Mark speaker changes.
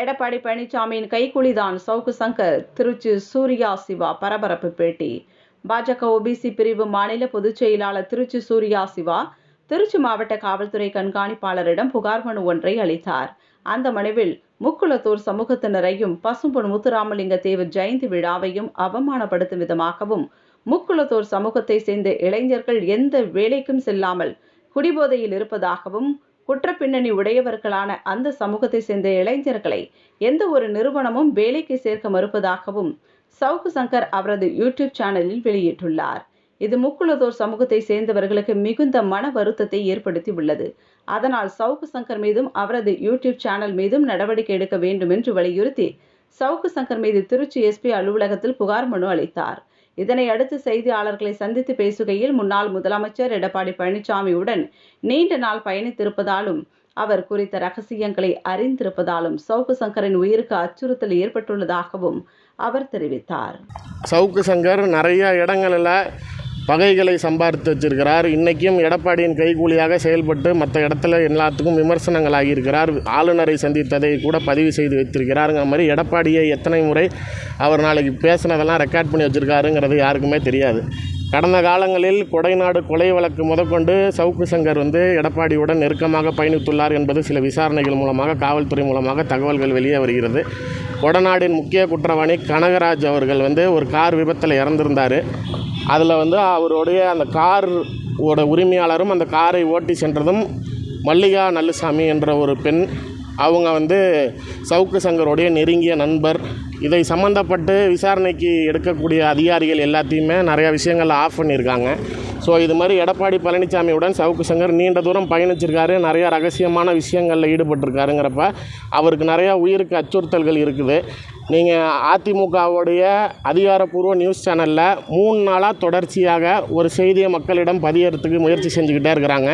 Speaker 1: எடப்பாடி பழனிசாமியின் கைக்கூலிதான் சவுக்கு சங்கர் திருச்சி சூர்யா சிவா பரபரப்பு பேட்டி. பாஜக ஓபிசி பிரிவு மாநில பொதுச் செயலாளர் திருச்சி சூர்யா சிவா திருச்சி மாவட்ட காவல்துறை கண்காணிப்பாளரிடம் புகார் மனு ஒன்றை அளித்தார். அந்த மனுவில் முக்குளத்தூர் சமூகத்தினரையும் பசும்பொன் முத்துராமலிங்க தேவர் ஜெயந்தி விழாவையும் அவமானப்படுத்தும் விதமாகவும் முக்குளத்தூர் சமூகத்தை சேர்ந்த இளைஞர்கள் எந்த வேலைக்கும் செல்லாமல் குடிபோதையில் இருப்பதாகவும் குற்றப்பின்னணி உடையவர்களான அந்த சமூகத்தை சேர்ந்த இளைஞர்களை எந்த ஒரு நிறுவனமும் வேலைக்கு சேர்க்க மறுப்பதாகவும் சவுக்கு சங்கர் அவரது யூடியூப் சேனலில் வெளியிட்டுள்ளார். இது முக்குளத்தோர் சமூகத்தை சேர்ந்தவர்களுக்கு மிகுந்த மன வருத்தத்தை ஏற்படுத்தி உள்ளது. அதனால் சவுக்கு சங்கர் மீதும் அவரது யூடியூப் சேனல் மீதும் நடவடிக்கை எடுக்க வேண்டும் என்று வலியுறுத்தி சவுக்கு சங்கர் மீது திருச்சி எஸ்பி அலுவலகத்தில் புகார் மனு அளித்தார். இதனை அடுத்து செய்தியாளர்களை சந்தித்து பேசுகையில் முன்னாள் முதலமைச்சர் எடப்பாடி பழனிசாமியுடன் நீண்ட நாள் பயணித்திருப்பதாலும் அவர் குறித்த ரகசியங்களை அறிந்திருப்பதாலும் சவுக்கு சங்கரின் உயிருக்கு அச்சுறுத்தல் ஏற்பட்டுள்ளதாகவும் அவர் தெரிவித்தார்.
Speaker 2: சவுக்கு சங்கர் நிறைய இடங்களில் பகைகளை சம்பாதித்து வச்சிருக்கிறார். இன்றைக்கும் எடப்பாடியின் கைகூலியாக செயல்பட்டு மற்ற இடத்துல எல்லாத்துக்கும் விமர்சனங்கள் ஆகியிருக்கிறார் ஆளுநரை சந்தித்ததை கூட பதிவு செய்து வைத்திருக்கிறாருங்கிற மாதிரி எடப்பாடியை எத்தனை முறை அவர் நாளைக்கு பேசினதெல்லாம் ரெக்கார்ட் பண்ணி வச்சுருக்காருங்கிறது யாருக்குமே தெரியாது. கடந்த காலங்களில் கொடைநாடு கொலை வழக்கு முதற்கொண்டு சவுக்கு சங்கர் வந்து எடப்பாடியுடன் நெருக்கமாக பயணித்துள்ளார் என்பது சில விசாரணைகள் மூலமாக காவல்துறை மூலமாக தகவல்கள் வெளியே வருகிறது. கொடநாடின் முக்கிய குற்றவாளி கனகராஜ் அவர்கள் வந்து ஒரு கார் விபத்தில் இறந்திருந்தார். அதில் வந்து அவருடைய அந்த கார் ஓட உரிமையாளரும் அந்த காரை ஓட்டி சென்றதும் மல்லிகா நல்லுசாமி என்ற ஒரு பெண் அவங்க வந்து சவுக்கு சங்கருடைய நெருங்கிய நண்பர். இதை சம்மந்தப்பட்டு விசாரணைக்கு எடுக்கக்கூடிய அதிகாரிகள் எல்லாத்தையுமே நிறையா விஷயங்கள் ஆஃப் பண்ணியிருக்காங்க. ஸோ இது மாதிரி எடப்பாடி பழனிசாமியுடன் சவுக்கு சங்கர் நீண்ட தூரம் பயணிச்சிருக்காரு. நிறையா ரகசியமான விஷயங்களில் ஈடுபட்டிருக்காருங்கிறப்ப அவருக்கு நிறையா உயிருக்கு அச்சுறுத்தல்கள் இருக்குது. நீங்கள் அதிமுகவுடைய அதிகாரப்பூர்வ நியூஸ் சேனலில் மூணு நாளாக தொடர்ச்சியாக ஒரு செய்தியை மக்களிடம் பதியறதுக்கு முயற்சி செஞ்சுக்கிட்டே இருக்கிறாங்க.